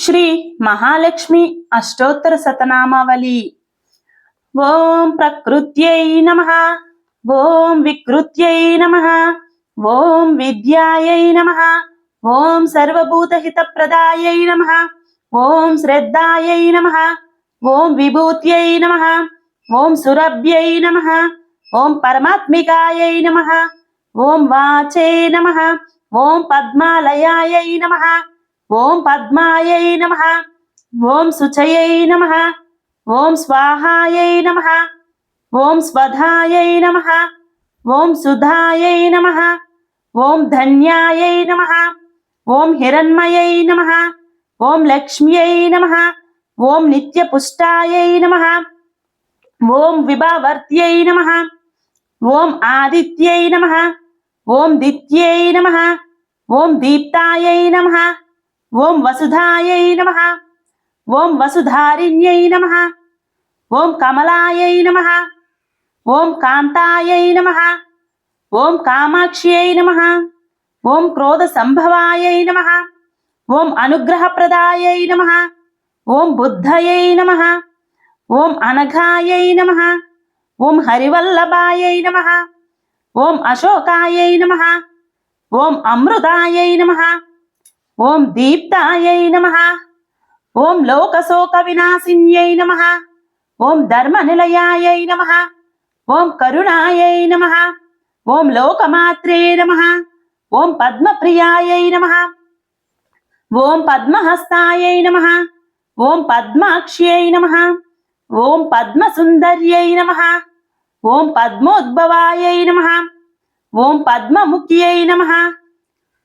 శ్రీ మహాలక్ష్మి అష్టోత్తర శతనామావళి. ఓం ప్రకృత్యై నమ. ఓం వికృత్యై నమ. ఓం విద్యాయై నమ. ఓం సర్వభూతహితప్రదాయై నమ. ఓం శ్రద్ధాయై నమ. ఓం విభూత్యై నమ. ఓం సురభ్యై నమ. ఓం పరమాత్మికాయై నమ. ఓం వాచే నమ. ఓం పద్మాలయాయై నమ. ఓం పద్మాయై నమ ఓం శుచయై నమ ఓం స్వాహాయై నమ ఓం స్వధాయై నమ ఓం సుధాయై నమ ఓం ధన్యాయై నమ ఓం హిరణ్మయై నమ ఓం లక్ష్మ్యై నమ ఓం నిత్యపుష్టాయై నమ ఓం విభావర్త్యై నమ ఓం ఆదిత్యై నమ ఓం దిత్యై నమ ఓం దీప్తాయై నమ ఓం వసుధాయై నమ ఓం వసుధారిణ్యై నమ ఓం కమలాయై నమ ఓం కాంతాయై నమ ఓం కామాక్ష్యై నమ ఓం క్రోధ సంభవాయై నమ ఓం అనుగ్రహప్రదాయై నమ ఓం బుద్ధయై నమ ఓం అనఘాయై నమ ఓం హరివల్లభాయై నమ ఓం అశోకాయై నమ ఓం అమృతాయై నమ ఓం దీప్తాయై నమ ఓం లోకశోక వినాశిన్యై నమ ఓం ధర్మ నిలయాయై నమ ఓం కరుణాయై నమ ఓం లోకమాత్రే నమ ఓం పద్మప్రియాయై నమ ఓం పద్మహస్తాయై నమ ఓం పద్మాక్ష్యై నమ ఓం పద్మసుందర్యై నమ ఓం పద్మోద్భవాయై నమ ఓం పద్మముఖ్యై నమ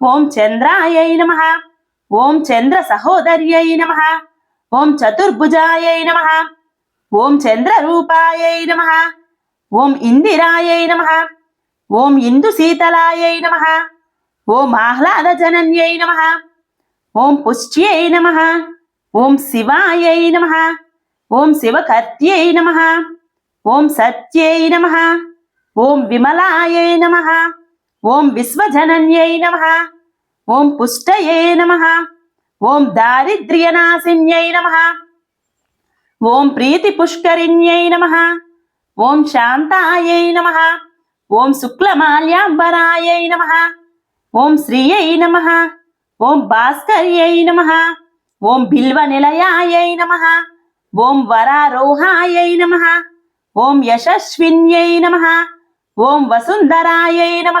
ఓం చంద్రాయై నమ ఓం చంద్ర సహోదర్యై నమ ఓం చతుర్భుజాయై నమ ఓం చంద్ర చంద్రరూపాయై నమ ఓం ఇందిరాయై నమ ఓం ఇందు శీతలాయై నమ ఓం ఆహ్లాద జనన్యై నమ ఓం పుష్ట్యై నమ ఓం శివాయై నమ ఓం శివకర్త్యై నమ ఓం సత్యై నమ ఓం విమలాయై నమ ఓం విశ్వజనన్యై నమ ఓం పుష్టయే నమ ఓం దారిద్ర్యనాశిన్యై నమ ఓం ప్రీతి పుష్కరిణ్యై నమ ఓం శాంతాయై నమ ఓం శుక్లమాల్యాంబరాయై నమ ఓం శ్రీయై నమ ఓం భాస్కర్యై నమ ఓం బిల్వ నిలయాయై నమ ఓం వరారోహాయై నమ ఓం యశస్విన్యై నమ ఓం వసుంధరాయై నమ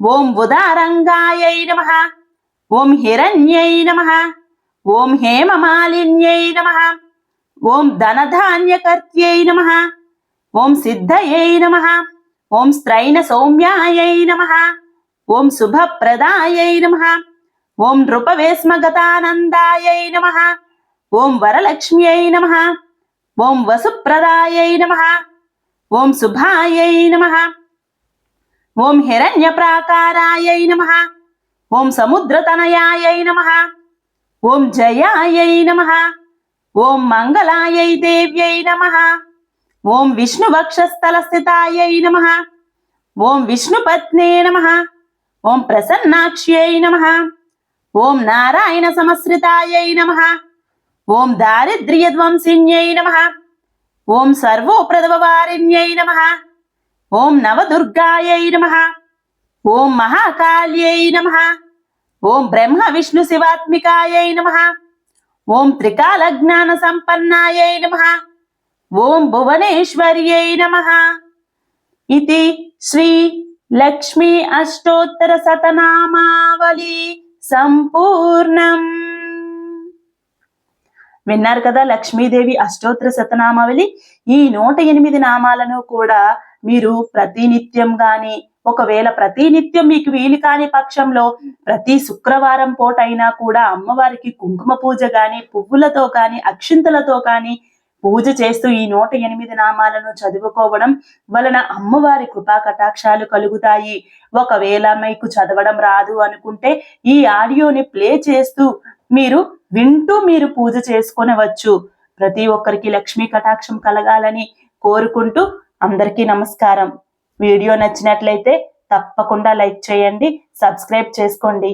ఓం ఉదారంగాయై నమ ఓం హిరణ్యై నమ ఓం హేమమాలిన్యై నమ ఓం ధనధాన్యకర్త్యై నమ ఓం సిద్ధయై నమ ఓం స్త్రైణ సౌమ్యాయై నమ ఓం శుభప్రదాయై నమ ఓం నృపవేస్మగతానందాయై నమ ఓం వరలక్ష్మ్యై నమ ఓం వసుప్రదాయై నమ ఓం శుభాయై నమ. ఓం హిరణ్య ప్రాకారాయై నమ. ఓం సముద్రతనయాయై నమ. ఓం జయాయై నమ. ఓం మంగళాయై దేవ్యై నమ. ఓం విష్ణువక్షస్థలస్థితాయై నమ. ఓం విష్ణుపత్నే నమ. ఓం ప్రసన్నాక్ష్యై నమ. ఓం నారాయణ సమశ్రితాయై నమ. ఓం దారిద్ర్యధ్వంసిన్యై నమ. ఓం సర్వోప్రదవారిణ్యై నమ. ఓం నవదుర్గాయై నమ. ఓం మహాకాళ్యై నమ. ఓం బ్రహ్మ విష్ణు శివాత్మికాయై నమ. ఓం త్రికాల జ్ఞాన సంపన్నాయై నమ. ఓం భువనేశ్వర్యై నమ. ఇది శ్రీ లక్ష్మీ అష్టోత్తర శతనామావళి సంపూర్ణం. విన్నారు కదా లక్ష్మీదేవి అష్టోత్తర శతనామావళి. ఈ నూట ఎనిమిది నామాలను కూడా మీరు ప్రతినిత్యం గాని ఒకవేళ ప్రతినిత్యం మీకు వీలు కాని పక్షంలో ప్రతి శుక్రవారం పూట అయినా కూడా అమ్మవారికి కుంకుమ పూజ గాని పువ్వులతో కాని అక్షింతలతో కాని పూజ చేస్తూ ఈ నూట ఎనిమిది నామాలను చదువుకోవడం వలన అమ్మవారి కృపా కటాక్షాలు కలుగుతాయి. ఒకవేళ మీకు చదవడం రాదు అనుకుంటే ఈ ఆడియోని ప్లే చేస్తూ మీరు వింటూ మీరు పూజ చేసుకొనవచ్చు. ప్రతి ఒక్కరికి లక్ష్మీ కటాక్షం కలగాలని కోరుకుంటూ అందరికీ నమస్కారం. వీడియో నచ్చినట్లయితే తప్పకుండా లైక్ చేయండి సబ్స్క్రైబ్ చేసుకోండి.